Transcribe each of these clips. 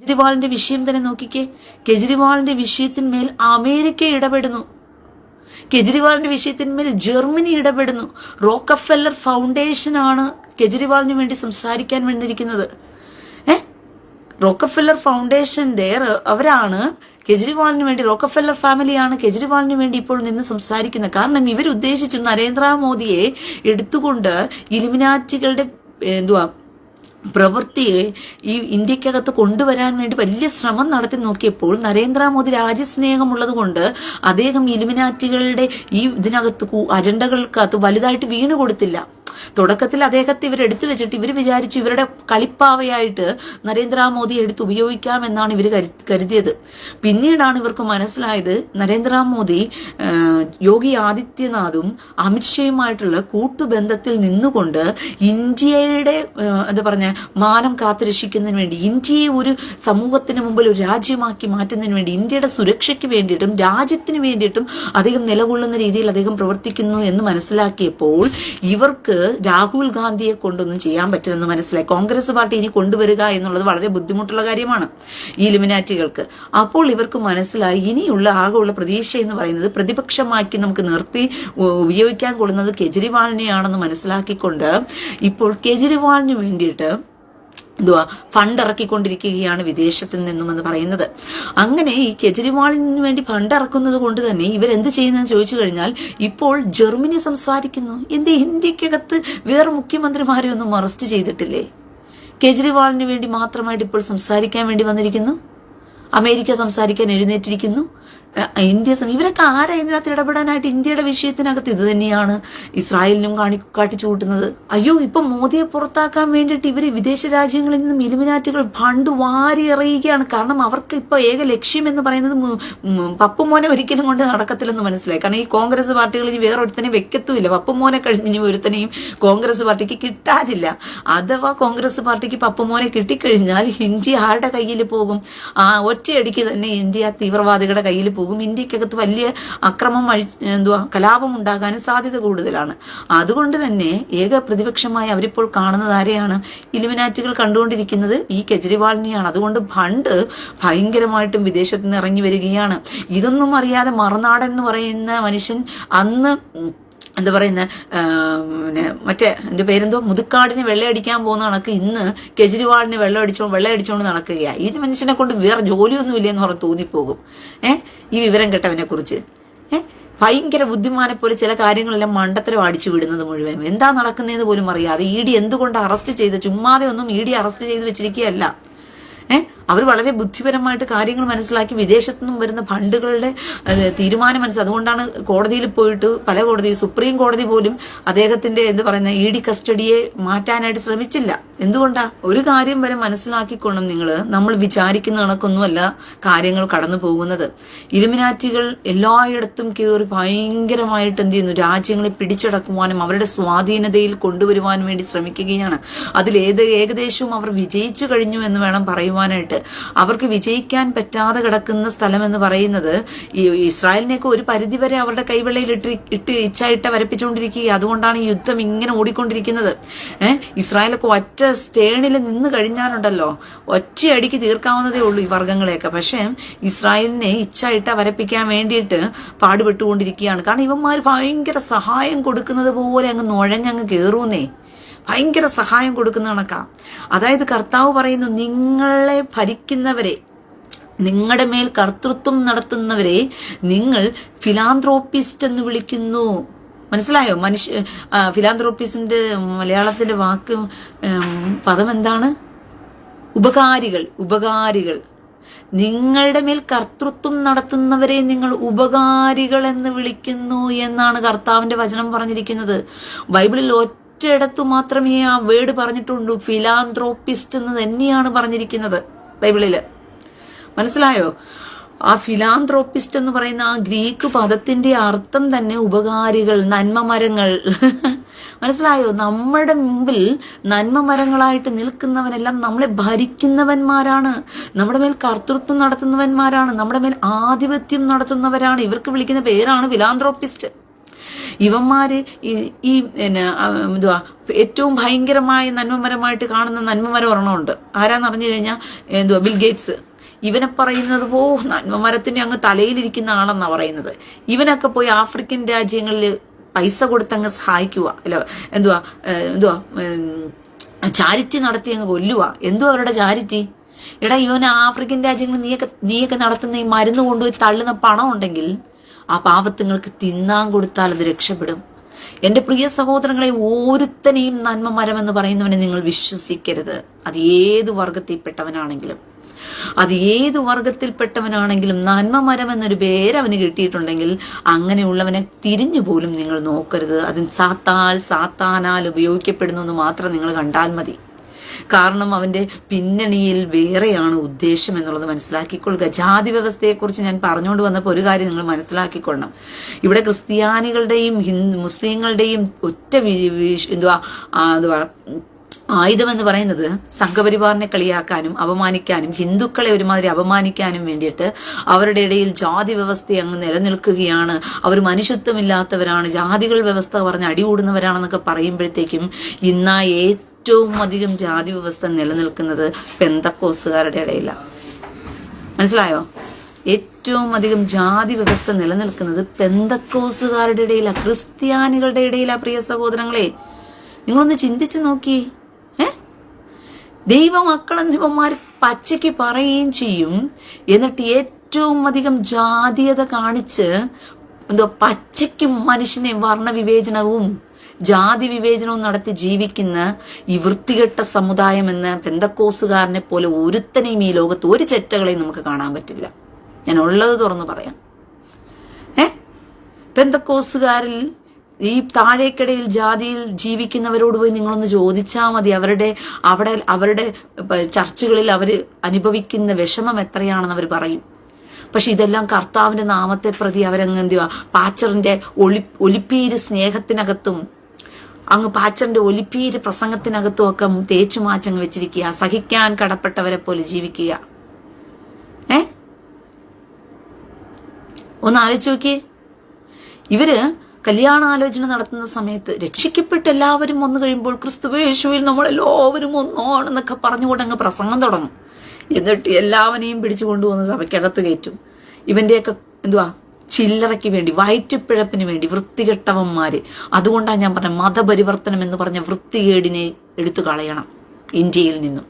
കെജ്രിവാളിന്റെ വിഷയം തന്നെ നോക്കിക്കേ. കെജ്രിവാളിന്റെ വിഷയത്തിന്മേൽ അമേരിക്ക ഇടപെടുന്നു. കെജ്രിവാളിന്റെ വിഷയത്തിന്മേൽ ജർമ്മനി ഇടപെടുന്നു. റോക്കഫെല്ലർ ഫൗണ്ടേഷൻ ആണ് കെജ്രിവാളിന് വേണ്ടി സംസാരിക്കാൻ വേണ്ടിയിരിക്കുന്നത് ഏ? റോക്കഫെല്ലർ ഫൗണ്ടേഷന്റെ അവരാണ് കെജ്രിവാളിന് വേണ്ടി റോക്കഫെല്ലർ ഫാമിലിയാണ് കെജ്രിവാളിന് വേണ്ടി ഇപ്പോൾ നിന്ന് സംസാരിക്കുന്നത്. കാരണം ഇവരുദ്ദേശിച്ചു നരേന്ദ്രമോദിയെ എടുത്തുകൊണ്ട് ഇലിമിനാറ്റികളുടെ എന്തുവാ പ്രവൃത്തിയെ ഈ ഇന്ത്യക്കകത്ത് കൊണ്ടുവരാൻ വേണ്ടി വലിയ ശ്രമം നടത്തി നോക്കിയപ്പോൾ നരേന്ദ്രമോദി രാജ്യസ്നേഹമുള്ളത് കൊണ്ട് അദ്ദേഹം ഇലുമിനാറ്റികളുടെ ഈ ഇതിനകത്ത് അജണ്ടകൾക്കകത്ത് വലുതായിട്ട് വീണു കൊടുത്തില്ല തുടക്കത്തിൽ അദ്ദേഹത്തെ ഇവർ എടുത്തു വെച്ചിട്ട് ഇവർ വിചാരിച്ചു ഇവരുടെ കളിപ്പാവയായിട്ട് നരേന്ദ്രമോദി എടുത്ത് ഉപയോഗിക്കാം എന്നാണ് ഇവർ കരുതിയത്. പിന്നീടാണ് ഇവർക്ക് മനസ്സിലായത് നരേന്ദ്രമോദി മോദി യോഗി ആദിത്യനാഥും അമിത്ഷയുമായിട്ടുള്ള കൂട്ടുബന്ധത്തിൽ നിന്നുകൊണ്ട് ഇന്ത്യയുടെ എന്താ പറഞ്ഞ മാനം കാത്തുരക്ഷിക്കുന്നതിന് വേണ്ടി ഇന്ത്യയെ ഒരു സമൂഹത്തിന് മുമ്പിൽ ഒരു രാജ്യമാക്കി മാറ്റുന്നതിന് വേണ്ടി ഇന്ത്യയുടെ സുരക്ഷയ്ക്ക് വേണ്ടിയിട്ടും രാജ്യത്തിന് വേണ്ടിയിട്ടും അദ്ദേഹം നിലകൊള്ളുന്ന രീതിയിൽ അദ്ദേഹം പ്രവർത്തിക്കുന്നു എന്ന് മനസ്സിലാക്കിയപ്പോൾ ഇവർക്ക് രാഹുൽ ഗാന്ധിയെ കൊണ്ടൊന്നും ചെയ്യാൻ പറ്റില്ലെന്ന് മനസ്സിലായി. കോൺഗ്രസ് പാർട്ടി ഇനി കൊണ്ടുവരിക എന്നുള്ളത് വളരെ ബുദ്ധിമുട്ടുള്ള കാര്യമാണ് ഈ ലിമിനാറ്റികൾക്ക് അപ്പോൾ ഇവർക്ക് മനസ്സിലായി ഇനിയുള്ള ആകെയുള്ള പ്രതീക്ഷ എന്ന് പറയുന്നത് പ്രതിപക്ഷമാക്കി നമുക്ക് നിർത്തി ഉപയോഗിക്കാൻ കൊള്ളുന്നത് കെജ്രിവാളിനെയാണെന്ന് മനസ്സിലാക്കിക്കൊണ്ട് ഇപ്പോൾ കെജ്രിവാളിന് വേണ്ടിയിട്ട് എന്തുവാ ഫണ്ട് ഇറക്കിക്കൊണ്ടിരിക്കുകയാണ് വിദേശത്തിൽ നിന്നും എന്ന് പറയുന്നത്. അങ്ങനെ ഈ കെജ്രിവാളിന് വേണ്ടി ഫണ്ട് ഇറക്കുന്നത് കൊണ്ട് തന്നെ ഇവരെന്ത് ചെയ്യുന്നതെന്ന് ചോദിച്ചു കഴിഞ്ഞാൽ ഇപ്പോൾ ജർമ്മനി സംസാരിക്കുന്നു. എന്ത് ഇന്ത്യക്കകത്ത് വേറെ മുഖ്യമന്ത്രിമാരെ ഒന്നും അറസ്റ്റ് ചെയ്തിട്ടില്ലേ? കെജ്രിവാളിന് വേണ്ടി മാത്രമായിട്ട് ഇപ്പോൾ സംസാരിക്കാൻ വേണ്ടി വന്നിരിക്കുന്നു? അമേരിക്ക സംസാരിക്കാൻ എഴുന്നേറ്റിരിക്കുന്നു? ഇന്ത്യ ഇവരൊക്കെ ആരാ ഇതിനകത്ത് ഇടപെടാനായിട്ട് ഇന്ത്യയുടെ വിഷയത്തിനകത്ത്? ഇത് തന്നെയാണ് ഇസ്രായേലിനും കാണി കാട്ടിച്ചു കൂട്ടുന്നത് അയ്യോ ഇപ്പൊ മോദിയെ പുറത്താക്കാൻ വേണ്ടിയിട്ട് ഇവർ വിദേശ രാജ്യങ്ങളിൽ നിന്നും ഇലുമിനാറ്റുകൾ ഫണ്ട് വാരി എറിയുകയാണ്. കാരണം അവർക്ക് ഇപ്പൊ ഏക ലക്ഷ്യം എന്ന് പറയുന്നത് പപ്പുമോനെ ഒരിക്കലും കൊണ്ട് നടക്കത്തില്ലെന്ന് മനസ്സിലായി. കാരണം ഈ കോൺഗ്രസ് പാർട്ടികൾ ഇനി വേറെ ഒരുത്തനെ വെക്കത്തുമില്ല. പപ്പുമോനെ കഴിഞ്ഞ് ഇനി ഒരുത്തനെയും കോൺഗ്രസ് പാർട്ടിക്ക് കിട്ടാനില്ല അഥവാ കോൺഗ്രസ് പാർട്ടിക്ക് പപ്പുമോനെ കിട്ടിക്കഴിഞ്ഞാൽ ഇന്ത്യ ആരുടെ കയ്യിൽ പോകും? ആ ഒറ്റയടിക്ക് തന്നെ ഇന്ത്യ തീവ്രവാദികളുടെ കയ്യിൽ പോകും. ഇന്ത്യക്കകത്ത് വലിയ അക്രമം അഴി എന്തുവാ കലാപം ഉണ്ടാകാനും സാധ്യത കൂടുതലാണ്. അതുകൊണ്ട് തന്നെ ഏക പ്രതിപക്ഷമായി അവരിപ്പോൾ കാണുന്നത് ആരെയാണ്? ഇലിമിനാറ്റുകൾ കണ്ടുകൊണ്ടിരിക്കുന്നത് ഈ കെജ്രിവാളിനെയാണ്. അതുകൊണ്ട് ഫണ്ട് ഭയങ്കരമായിട്ടും വിദേശത്ത് നിന്ന് ഇറങ്ങി വരികയാണ്. ഇതൊന്നും അറിയാതെ മറുനാടൻ എന്ന് പറയുന്ന മനുഷ്യൻ അന്ന് എന്താ പറയുന്ന പിന്നെ മറ്റേ എന്റെ പേരെന്തോ മുതുക്കാടിന് വെള്ളയടിക്കാൻ പോകുന്ന കണക്ക് ഇന്ന് കെജ്രിവാളിന് വെള്ളം അടിച്ചോ വെള്ളം അടിച്ചുകൊണ്ട് നടക്കുകയാണ് ഈ മനുഷ്യനെ കൊണ്ട് വേറെ ജോലിയൊന്നും ഇല്ലെന്ന് പറഞ്ഞ് തോന്നിപ്പോകും. ഏഹ് ഈ വിവരം കേട്ടവനെ കുറിച്ച്. ഏഹ് ഭയങ്കര ബുദ്ധിമാനെ പോലെ ചില കാര്യങ്ങളെല്ലാം മണ്ടത്തരം അടിച്ചു വിടുന്നത് മുഴുവനും. എന്താ നടക്കുന്നതെന്ന് പോലും അറിയാതെ ഇ ഡി എന്തുകൊണ്ട് അറസ്റ്റ് ചെയ്ത് ചുമ്മാതെ ഒന്നും ഇ ഡി അറസ്റ്റ് ചെയ്ത് വെച്ചിരിക്കുകയല്ല. ഏഹ് അവർ വളരെ ബുദ്ധിപരമായിട്ട് കാര്യങ്ങൾ മനസ്സിലാക്കി വിദേശത്തു നിന്നും വരുന്ന ഫണ്ടുകളുടെ തീരുമാനം മനസ്സിലാക്കി. അതുകൊണ്ടാണ് കോടതിയിൽ പോയിട്ട് പല കോടതി സുപ്രീം കോടതി പോലും അദ്ദേഹത്തിന്റെ എന്ത് പറയുന്ന ഇ ഡി കസ്റ്റഡിയെ മാറ്റാനായിട്ട് ശ്രമിച്ചില്ല. എന്തുകൊണ്ടാ? ഒരു കാര്യം വരെ മനസ്സിലാക്കിക്കൊള്ളും നിങ്ങൾ നമ്മൾ വിചാരിക്കുന്ന കണക്കൊന്നുമല്ല കാര്യങ്ങൾ കടന്നു പോകുന്നത്. ഇലുമിനാറ്റികൾ എല്ലായിടത്തും കയറി ഭയങ്കരമായിട്ട് എന്ത് ചെയ്യുന്നു? രാജ്യങ്ങളെ പിടിച്ചടക്കുവാനും അവരുടെ സ്വാധീനതയിൽ കൊണ്ടുവരുവാനും വേണ്ടി ശ്രമിക്കുകയാണ്. അതിൽ ഏത് ഏകദേശവും അവർ വിജയിച്ചു കഴിഞ്ഞു എന്ന് വേണം പറയുവാനായിട്ട്. അവർക്ക് വിജയിക്കാൻ പറ്റാതെ കിടക്കുന്ന സ്ഥലം എന്ന് പറയുന്നത് ഈ ഇസ്രായേലിനെയൊക്കെ ഒരു പരിധിവരെ അവരുടെ കൈവെള്ളയിൽ ഇട്ട് ഇട്ട് ഇച്ചായിട്ട് വരപ്പിച്ചുകൊണ്ടിരിക്കുക അതുകൊണ്ടാണ് ഈ യുദ്ധം ഇങ്ങനെ ഓടിക്കൊണ്ടിരിക്കുന്നത്. ഏഹ് ഇസ്രായേലൊക്കെ ഒറ്റ സ്റ്റേണിൽ നിന്ന് കഴിഞ്ഞാലുണ്ടല്ലോ. ഒറ്റയടിക്ക് തീർക്കാവുന്നതേ ഉള്ളൂ ഈ വർഗങ്ങളെയൊക്കെ. പക്ഷേ ഇസ്രായേലിനെ ഇച്ചായിട്ട് വരപ്പിക്കാൻ വേണ്ടിയിട്ട് പാടുപെട്ടുകൊണ്ടിരിക്കുകയാണ്. കാരണം ഇവന്മാർ ഭയങ്കര സഹായം കൊടുക്കുന്നത് പോലെ അങ്ങ് നുഴഞ്ഞങ്ങ് കയറൂന്നേ ഭയങ്കര സഹായം കൊടുക്കുന്ന കണക്കാ. അതായത് കർത്താവ് പറയുന്നു നിങ്ങളെ ഭരിക്കുന്നവരെ നിങ്ങളുടെ മേൽ കർത്തൃത്വം നടത്തുന്നവരെ നിങ്ങൾ ഫിലാന്ത്രോപ്പിസ്റ്റ് എന്ന് വിളിക്കുന്നു. മനസ്സിലായോ? മനുഷ്യ ഫിലാന്ത്രോപ്പിസ്റ്റിന്റെ മലയാളത്തിന്റെ വാക്ക് പദം എന്താണ്? ഉപകാരികൾ ഉപകാരികൾ. നിങ്ങളുടെ മേൽ കർത്തൃത്വം നടത്തുന്നവരെ നിങ്ങൾ ഉപകാരികൾ എന്ന് വിളിക്കുന്നു എന്നാണ് കർത്താവിന്റെ വചനം പറഞ്ഞിരിക്കുന്നത്. ബൈബിളിൽ ഒറ്റയിടത്തു മാത്രമേ ആ വേർഡ് പറഞ്ഞിട്ടുള്ളൂ. ഫിലാന്ത്രോപ്പിസ്റ്റ് എന്ന് തന്നെയാണ് പറഞ്ഞിരിക്കുന്നത് ബൈബിളിൽ. മനസ്സിലായോ? ആ ഫിലാന്ത്രോപ്പിസ്റ്റ് എന്ന് പറയുന്ന ആ ഗ്രീക്ക് പദത്തിന്റെ അർത്ഥം തന്നെ ഉപകാരികൾ നന്മ മരങ്ങൾ മനസ്സിലായോ? നമ്മുടെ മുമ്പിൽ നന്മ മരങ്ങളായിട്ട് നിൽക്കുന്നവനെല്ലാം നമ്മളെ ഭരിക്കുന്നവന്മാരാണ്. നമ്മുടെ മേൽ കർത്തൃത്വം നടത്തുന്നവന്മാരാണ്. നമ്മുടെ മേൽ ആധിപത്യം നടത്തുന്നവരാണ്. ഇവർക്ക് വിളിക്കുന്ന പേരാണ് ഫിലാന്ത്രോപ്പിസ്റ്റ്. ഇവന്മാര് ഈ പിന്നെ എന്തുവാ ഏറ്റവും ഭയങ്കരമായ നന്മമരമായിട്ട് കാണുന്ന നന്മമരം ഒരെണ്ണമുണ്ട്. ആരാന്ന് അറിഞ്ഞു കഴിഞ്ഞാൽ എന്തുവാ ബിൽഗേറ്റ്സ് ഇവനെ പറയുന്നത് പോ നന്മമരത്തിന്റെ അങ്ങ് തലയിലിരിക്കുന്ന ആളെന്നാ പറയുന്നത്. ഇവനൊക്കെ പോയി ആഫ്രിക്കൻ രാജ്യങ്ങളിൽ പൈസ കൊടുത്തങ്ങ് സഹായിക്കുക അല്ല എന്തുവാ എന്തുവാ ചാരിറ്റി നടത്തി അങ്ങ് കൊല്ലുക എന്തുവാ അവരുടെ ചാരിറ്റി? എടാ ഇവൻ ആഫ്രിക്കൻ രാജ്യങ്ങളിൽ നീയൊക്കെ നീയൊക്കെ നടത്തുന്ന ഈ മരുന്ന് കൊണ്ടുപോയി തള്ളുന്ന പണം ഉണ്ടെങ്കിൽ ആ പാവത്തുങ്ങൾക്ക് തിന്നാൻ കൊടുത്താൽ അത് രക്ഷപ്പെടും. എന്റെ പ്രിയ സഹോദരങ്ങളെ ഓരോരുത്തനെയും നന്മ മരം എന്ന് പറയുന്നവനെ നിങ്ങൾ വിശ്വസിക്കരുത്. അത് ഏത് വർഗത്തിൽപ്പെട്ടവനാണെങ്കിലും. അത് ഏത് വർഗത്തിൽപ്പെട്ടവനാണെങ്കിലും നന്മ മരം എന്നൊരു പേര് അവന് കിട്ടിയിട്ടുണ്ടെങ്കിൽ അങ്ങനെയുള്ളവനെ തിരിഞ്ഞു പോലും നിങ്ങൾ നോക്കരുത്. അതിന് സാത്താൽ സാത്താനാൽ ഉപയോഗിക്കപ്പെടുന്നു എന്ന് മാത്രം നിങ്ങൾ കണ്ടാൽ മതി. കാരണം അവന്റെ പിന്നണിയിൽ വേറെയാണ് ഉദ്ദേശം എന്നുള്ളത് മനസ്സിലാക്കിക്കൊള്ളുക. ജാതി വ്യവസ്ഥയെക്കുറിച്ച് ഞാൻ പറഞ്ഞുകൊണ്ട് വന്നപ്പോൾ ഒരു കാര്യം നിങ്ങൾ മനസ്സിലാക്കിക്കൊള്ളണം. ഇവിടെ ക്രിസ്ത്യാനികളുടെയും ഹിന്ദു മുസ്ലിങ്ങളുടെയും ഒറ്റ എന്തുവാ എന്തുവാ ആയുധം എന്ന് പറയുന്നത് സംഘപരിവാറിനെ കളിയാക്കാനും അപമാനിക്കാനും ഹിന്ദുക്കളെ ഒരുമാതിരി അപമാനിക്കാനും വേണ്ടിയിട്ട് അവരുടെ ഇടയിൽ ജാതി വ്യവസ്ഥ അങ്ങ് നിലനിൽക്കുകയാണ്. അവർ മനുഷ്യത്വമില്ലാത്തവരാണ്. ജാതികൾ വ്യവസ്ഥ പറഞ്ഞ് അടികൂടുന്നവരാണെന്നൊക്കെ പറയുമ്പോഴത്തേക്കും ഇന്ന് അധികം ജാതി വ്യവസ്ഥ നിലനിൽക്കുന്നത് പെന്തക്കോസുകാരുടെ ഇടയിലാണ് മനസ്സിലായോ? ഏറ്റവും അധികം ജാതി വ്യവസ്ഥ നിലനിൽക്കുന്നത് പെന്തക്കോസുകാരുടെ ഇടയിലാണ് ക്രിസ്ത്യാനികളുടെ ഇടയിലാണ് പ്രിയ സഹോദരങ്ങളെ. നിങ്ങളൊന്ന് ചിന്തിച്ചു നോക്കി. ഏ? ദൈവമക്കളെന്നിവന്മാർ പച്ചയ്ക്ക് പറയുകയും ചെയ്യും. എന്നിട്ട് ഏറ്റവും അധികം ജാതീയത കാണിച്ച് എന്തോ പച്ചയ്ക്കും മനുഷ്യനെ വർണവിവേചനവും ജാതി വിവേചനവും നടത്തി ജീവിക്കുന്ന ഈ വൃത്തികെട്ട സമുദായം എന്ന പെന്തക്കോസുകാരനെ പോലെ ഒരുത്തനെയും ഈ ലോകത്ത് ഒരു ചെറ്റകളെയും നമുക്ക് കാണാൻ പറ്റില്ല. ഞാൻ ഉള്ളത് തുറന്നു പറയാം. ഏ? പെന്തക്കോസുകാരിൽ ഈ താഴേക്കിടയിൽ ജാതിയിൽ ജീവിക്കുന്നവരോട് പോയി നിങ്ങളൊന്ന് ചോദിച്ചാൽ മതി. അവരുടെ അവിടെ അവരുടെ ചർച്ചുകളിൽ അവർ അനുഭവിക്കുന്ന വിഷമം എത്രയാണെന്ന് അവർ പറയും. പക്ഷെ ഇതെല്ലാം കർത്താവിന്റെ നാമത്തെ പ്രതി അവരങ്ങ് എന്തുവാ? പാച്ചറിന്റെ ഒളി ഒലിപ്പീര് സ്നേഹത്തിനകത്തും അങ്ങ് പാച്ചറിന്റെ ഒലിപ്പീര് പ്രസംഗത്തിനകത്തും ഒക്കെ തേച്ചു മാച്ചങ്ങ് വെച്ചിരിക്കുക. സഹിക്കാൻ കടപ്പെട്ടവരെ പോലെ ജീവിക്കുക. ഏ? ഒന്ന് ആലോചിച്ച് നോക്കിയേ. ഇവർ കല്യാണാലോചന നടത്തുന്ന സമയത്ത് രക്ഷിക്കപ്പെട്ട് എല്ലാവരും വന്നു കഴിയുമ്പോൾ ക്രിസ്തു യേശുവിൽ നമ്മളെല്ലാവരും ഒന്നോണെന്നൊക്കെ പറഞ്ഞുകൊണ്ട് അങ്ങ് പ്രസംഗം തുടങ്ങും. എന്നിട്ട് എല്ലാവരെയും പിടിച്ചു കൊണ്ടുവന്ന് സഭയ്ക്കകത്ത് കയറ്റും. ഇവന്റെയൊക്കെ എന്തുവാ? ചില്ലറയ്ക്ക് വേണ്ടി വയറ്റുപിഴപ്പിന് വേണ്ടി വൃത്തികെട്ടവന്മാര്. അതുകൊണ്ടാണ് ഞാൻ പറഞ്ഞ മതപരിവർത്തനം എന്ന് പറഞ്ഞ വൃത്തികേടിനെ എടുത്തു കളയണം ഇന്ത്യയിൽ നിന്നും.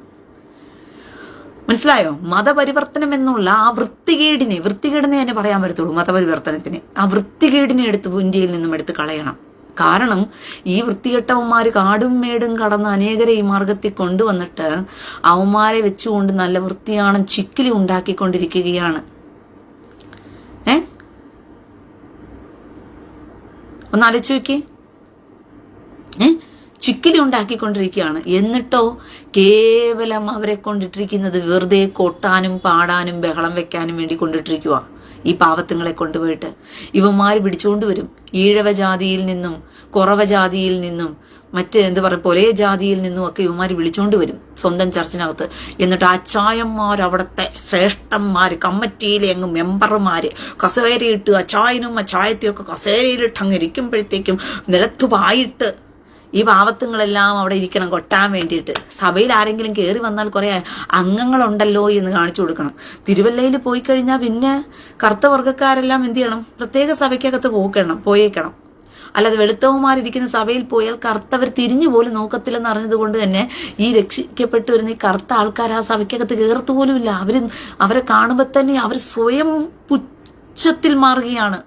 മനസ്സിലായോ? മതപരിവർത്തനം എന്നുള്ള ആ വൃത്തികേടിനെ വൃത്തികേടിനെ തന്നെ പറയാൻ പറ്റത്തുള്ളൂ മതപരിവർത്തനത്തിന്. ആ വൃത്തികേടിനെ എടുത്ത് ഇന്ത്യയിൽ നിന്നും എടുത്ത് കളയണം. കാരണം ഈ വൃത്തികെട്ടവന്മാർ കാടും മേടും കടന്ന് അനേകരെ ഈ മാർഗത്തിൽ കൊണ്ടുവന്നിട്ട് അവന്മാരെ വെച്ചുകൊണ്ട് നല്ല വൃത്തിയാണം ചിക്കിലി ഉണ്ടാക്കിക്കൊണ്ടിരിക്കുകയാണ്. ഏ? ഒന്ന് ആലോചിച്ച് നോക്കിയേ. ഏ? ചിക്കിലി ഉണ്ടാക്കിക്കൊണ്ടിരിക്കുകയാണ്. എന്നിട്ടോ കേവലം അവരെ കൊണ്ടിട്ടിരിക്കുന്നത് വെറുതെ കൊട്ടാനും പാടാനും ബഹളം വെക്കാനും വേണ്ടി കൊണ്ടിട്ടിരിക്കുക ഈ പാവത്തുങ്ങളെ കൊണ്ടുപോയിട്ട്. ഇവന്മാർ പിടിച്ചുകൊണ്ട് വരും. ഈഴവ ജാതിയിൽ നിന്നും കുറവ ജാതിയിൽ നിന്നും മറ്റ് എന്ത് പറയുക പൊലേ ജാതിയിൽ നിന്നും ഒക്കെ ഇവന്മാർ വിളിച്ചുകൊണ്ട് വരും സ്വന്തം ചർച്ചിനകത്ത്. എന്നിട്ട് അച്ചായന്മാർ അവിടുത്തെ ശ്രേഷ്ഠന്മാർ കമ്മിറ്റിയിലെ അങ്ങ് മെമ്പർമാര് കസേരയിട്ട് അച്ചായനും അച്ചായത്തെയൊക്കെ കസേരയിലിട്ട് അങ്ങ് ഇരിക്കുമ്പോഴത്തേക്കും നിലത്തുപായിട്ട് ഈ പാവത്തുങ്ങളെല്ലാം അവിടെ ഇരിക്കണം കൊട്ടാൻ വേണ്ടിയിട്ട്. സഭയിൽ ആരെങ്കിലും കയറി വന്നാൽ കുറെ അംഗങ്ങളുണ്ടല്ലോ എന്ന് കാണിച്ചു കൊടുക്കണം. തിരുവല്ലയിൽ പോയി കഴിഞ്ഞാൽ പിന്നെ കറുത്ത വർഗക്കാരെല്ലാം എന്ത് ചെയ്യണം? പ്രത്യേക സഭയ്ക്കകത്ത് പോക്കണം പോയേക്കണം. അല്ലാതെ വെളുത്തവന്മാരിരിക്കുന്ന സഭയിൽ പോയാൽ കറുത്തവർ തിരിഞ്ഞു പോലും നോക്കത്തില്ലെന്ന് അറിഞ്ഞത് കൊണ്ട് തന്നെ ഈ രക്ഷിക്കപ്പെട്ടു വരുന്ന ഈ കറുത്ത ആൾക്കാർ ആ സഭയ്ക്കകത്ത് കയറത്തു പോലുമില്ല. അവർ അവരെ കാണുമ്പോൾ തന്നെ അവർ സ്വയം പുച്ഛത്തിൽ മാറുകയാണ്.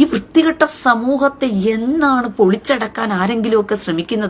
ഈ വൃത്തികെട്ട സമൂഹത്തെ എന്നാണ് പൊളിച്ചടക്കാൻ ആരെങ്കിലുമൊക്കെ ശ്രമിക്കുന്നത്?